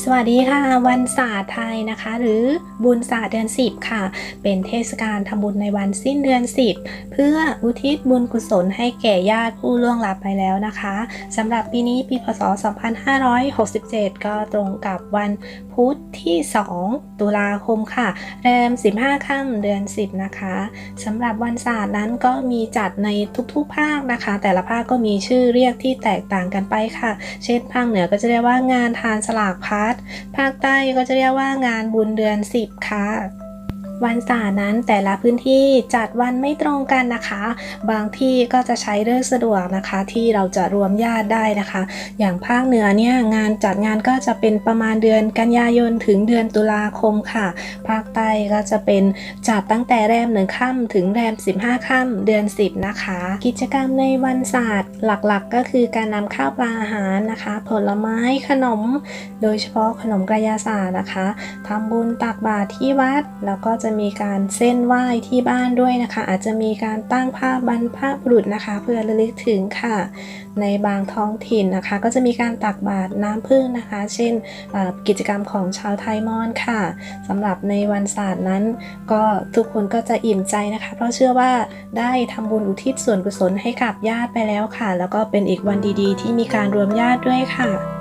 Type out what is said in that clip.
สวัสดีค่ะ วันศาสตร์ไทยนะคะ หรือบุญศาสตร์เดือน 10 ค่ะ เป็นเทศกาลทำบุญในวันสิ้นเดือน 10 เพื่ออุทิศบุญกุศลให้แก่ญาติผู้ล่วงลับไปแล้วนะคะสำหรับปีนี้ปีพศ 2567 ก็ตรงกับวันพุธที่ 2 ตุลาคมค่ะ แรม 15 ค่ำเดือน 10 นะคะสำหรับวันศาสตร์นั้นก็มีจัดในทุกๆภาคนะคะ แต่ละภาคก็มีชื่อเรียกที่แตกต่างกันไปค่ะ เช่นภาคเหนือก็จะเรียกว่างานทานสลากพัดภาคใต้ก็จะเรียกว่างานบุญเดือน 10 ค่ะ วันศาสนั้นแต่ละพื้นที่จัดวันไม่ตรงกันนะคะ บางที่ก็จะใช้เลิกสะดวกนะคะ ที่เราจะรวมญาติได้นะคะ อย่างภาคเหนือเนี่ยงานจัดงานก็จะเป็นประมาณเดือนกันยายนถึงเดือนตุลาคมค่ะ ภาคใต้ก็จะเป็นจัดตั้งแต่แรมหนึ่งค่ำถึงแรม 15ค่ำเดือน 10 นะคะ กิจกรรมในวันศาสตร์หลักๆ ก็คือการนำข้าวปลาอาหารนะคะ ผลไม้ขนม โดยเฉพาะขนมกระยาศาสตร์นะคะทำบุญตักบาตรที่วัดแล้วก็จะมีการเส้นไหว้ที่บ้านด้วยนะคะ อาจจะมีการตั้งภาพบรรพบุรุษนะคะ เพื่อระลึกถึงค่ะ ในบางท้องถิ่นนะคะ ก็จะมีการตักบาตรน้ำพึ่งนะคะ เช่นกิจกรรมของชาวไทยมอญค่ะสำหรับในวันศาสตร์นั้น ก็ทุกคนก็จะอิ่มใจนะคะ เพราะเชื่อว่าได้ทำบุญอุทิศส่วนกุศลให้กับญาติไปแล้วค่ะ แล้วก็เป็นอีกวันดีๆ ที่มีการรวมญาติด้วยค่ะ